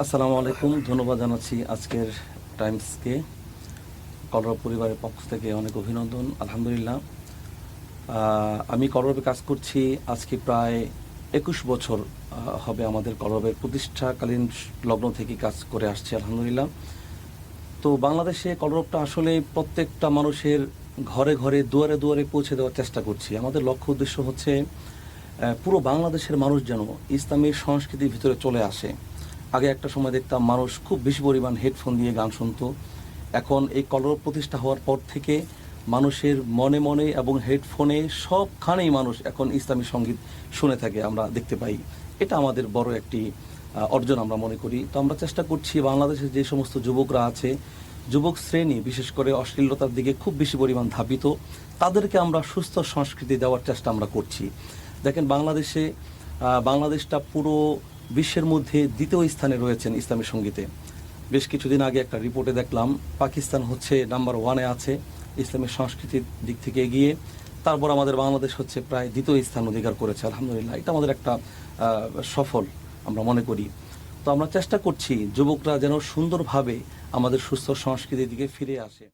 আসসালামু আলাইকুম, ধন্যবাদ জানাচ্ছি আজকের টাইমসকে। কলরব পরিবারের পক্ষ থেকে অনেক অভিনন্দন, আলহামদুলিল্লাহ। আমি কলরবে কাজ করছি, আজকে প্রায় একুশ বছর হবে আমাদের কলরবের প্রতিষ্ঠাকালীন লগ্ন থেকে কাজ করে আসছি, আলহামদুলিল্লাহ। তো বাংলাদেশে কলরবটা আসলে প্রত্যেকটা মানুষের ঘরে ঘরে, দুয়ারে দুয়ারে পৌঁছে দেওয়ার চেষ্টা করছি। আমাদের লক্ষ্য উদ্দেশ্য হচ্ছে পুরো বাংলাদেশের মানুষ যেন ইসলামের সংস্কৃতির ভিতরে চলে আসে। আগে একটা সময় দেখতাম মানুষ খুব বেশি পরিমাণ হেডফোন দিয়ে গান শুনতো। এখন এই কলরব প্রতিষ্ঠা হওয়ার পর থেকে মানুষের মনে মনে এবং হেডফোনে সবখানেই মানুষ এখন ইসলামী সংগীত শুনে থাকে, আমরা দেখতে পাই। এটা আমাদের বড় একটি অর্জন আমরা মনে করি। তো আমরা চেষ্টা করছি বাংলাদেশের যে সমস্ত যুবকরা আছে, যুবক শ্রেণি, বিশেষ করে অশ্লীলতার দিকে খুব বেশি পরিমাণ ধাবিত, তাদেরকে আমরা সুস্থ সংস্কৃতি দেওয়ার চেষ্টা আমরা করছি। দেখেন বাংলাদেশে বাংলাদেশটা পুরো বিশ্বের মধ্যে দ্বিতীয় স্থানে রয়েছেন ইসলামী সঙ্গীতে। বেশ কিছুদিন আগে একটা রিপোর্টে দেখলাম, পাকিস্তান হচ্ছে নাম্বার ওয়ানে আছে ইসলামের সংস্কৃতির দিক থেকে এগিয়ে। তারপর আমাদের বাংলাদেশ হচ্ছে প্রায় দ্বিতীয় স্থান অধিকার করেছে, আলহামদুলিল্লাহ। এটা আমাদের একটা সফল আমরা মনে করি। তো আমরা চেষ্টা করছি, যুবকরা যেন সুন্দরভাবে আমাদের সুস্থ সংস্কৃতির দিকে ফিরে আসে।